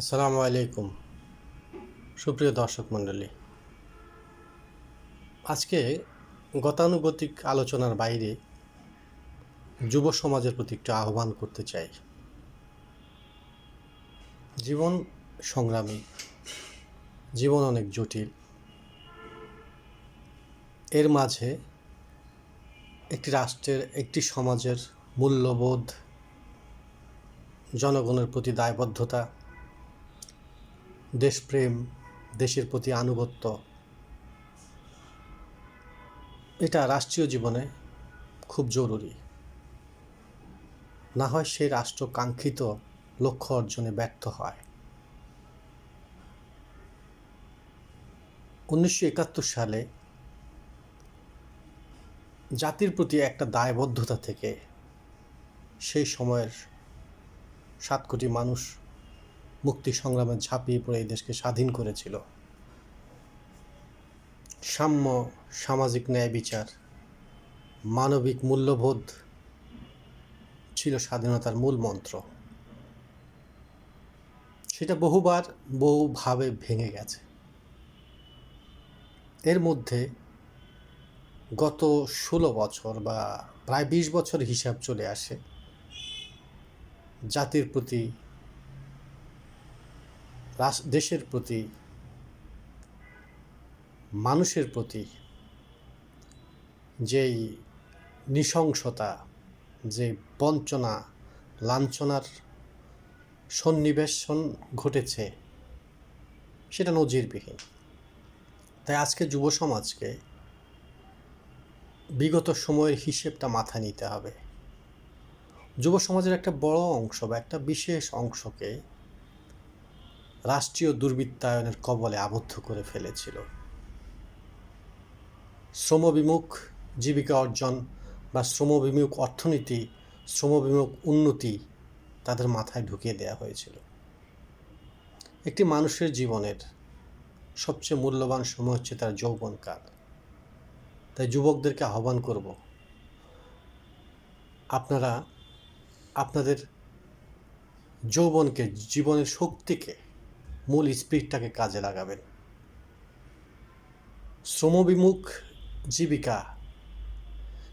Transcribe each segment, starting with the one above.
আসসালামু আলাইকুম। সুপ্রিয় দর্শক মণ্ডলী, আজকে গতানুগতিক আলোচনার বাইরে যুব সমাজের প্রতি একটু আহ্বান করতে চাই। জীবন সংগ্রামী, জীবন অনেক জটিল। এর মাঝে একটি রাষ্ট্রের, একটি সমাজের মূল্যবোধ, জনগণের প্রতি দায়বদ্ধতা দেশপ্রেম, দেশের প্রতি আনুগত্য। এটা রাষ্ট্রীয় জীবনে খুব জরুরি। না হয় সেই রাষ্ট্র কাঙ্ক্ষিত লক্ষ্য অর্জনে ব্যর্থ হয়। উনিশশো একাত্তর সালে জাতির প্রতি একটা দায়বদ্ধতা থেকে সেই সময়ের সাত কোটি মানুষ মুক্তি সংগ্রামে ঝাঁপিয়ে পড়ে এই দেশকে স্বাধীন করেছিল। সাম্য, সামাজিক ন্যায় বিচার, মানবিক মূল্যবোধ ছিল স্বাধীনতার মূল মন্ত্র। সেটা বহুবার বহুভাবে ভেঙে গেছে। এর মধ্যে গত ষোলো বছর বা প্রায় বিশ বছর হিসাব চলে আসে জাতির প্রতি দেশের প্রতি, মানুষের প্রতি যেই নৃশংসতা যে বঞ্চনা, লাঞ্ছনার সন্নিবেশন ঘটেছে, সেটা নজিরবিহীন। তাই আজকে যুব সমাজকে বিগত সময়ের হিসেবটা মাথায় নিতে হবে। যুব সমাজের একটা বড় অংশ বা একটা বিশেষ অংশকে রাষ্ট্রীয় দুর্বৃত্তায়নের কবলে আবদ্ধ করে ফেলেছিল। শ্রমবিমুখ জীবিকা অর্জন বা শ্রমবিমুখ অর্থনীতি, শ্রমবিমুখ উন্নতি তাদের মাথায় ঢুকিয়ে দেওয়া হয়েছিল। একটি মানুষের জীবনের সবচেয়ে মূল্যবান সময় হচ্ছে তার যৌবনকাল। তাই যুবকদেরকে আহ্বান করব, আপনারা আপনাদের যৌবনকে, জীবনের শক্তিকে মূল স্পিরিটটাকে কাজে লাগাবেন। শ্রমবিমুখ জীবিকা,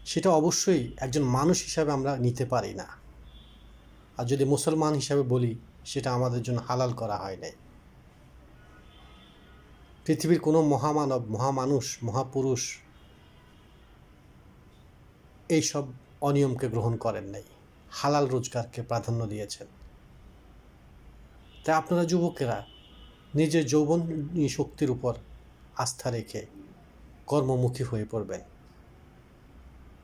সেটা অবশ্যই একজন মানুষ হিসাবে আমরা নিতে পারি না। আর যদি মুসলমান হিসাবে বলি, সেটা আমাদের জন্য হালাল করা হয় নাই। পৃথিবীর কোনো মহামানব, মহামানুষ, মহাপুরুষ এইসব অনিয়মকে গ্রহণ করেন নাই। হালাল রোজগারকে প্রাধান্য দিয়েছেন। তাই আপনারা যুবকেরা নিজের যৌবন শক্তির উপর আস্থা রেখে কর্মমুখী হয়ে পড়বেন।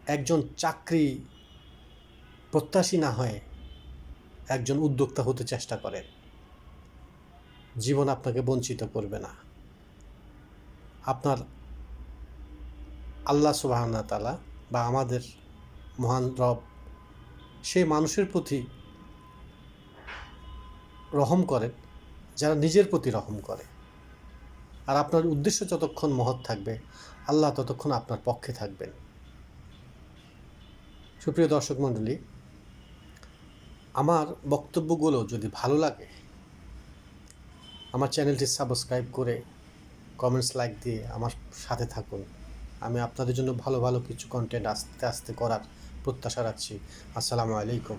একজন চাকরি প্রত্যাশী না হয়ে একজন উদ্যোক্তা হতে চেষ্টা করেন। জীবন আপনাকে বঞ্চিত করবে না। আপনার আল্লাহ সুবাহানা তালা বা আমাদের মহান রব সেই মানুষের প্রতি রহম করেন। যারা নিজের প্রতি রহম করে। আর আপনার উদ্দেশ্য যতক্ষণ মহৎ থাকবে, আল্লাহ ততক্ষণ আপনার পক্ষে থাকবেন। সুপ্রিয় দর্শক মণ্ডলী, আমার বক্তব্যগুলো যদি ভালো লাগে, আমার চ্যানেলটি সাবস্ক্রাইব করে কমেন্টস লাইক দিয়ে আমার সাথে থাকুন। আমি আপনাদের জন্য ভালো ভালো কিছু কন্টেন্ট আস্তে আস্তে করার প্রত্যাশা রাখছি। আসসালামু আলাইকুম।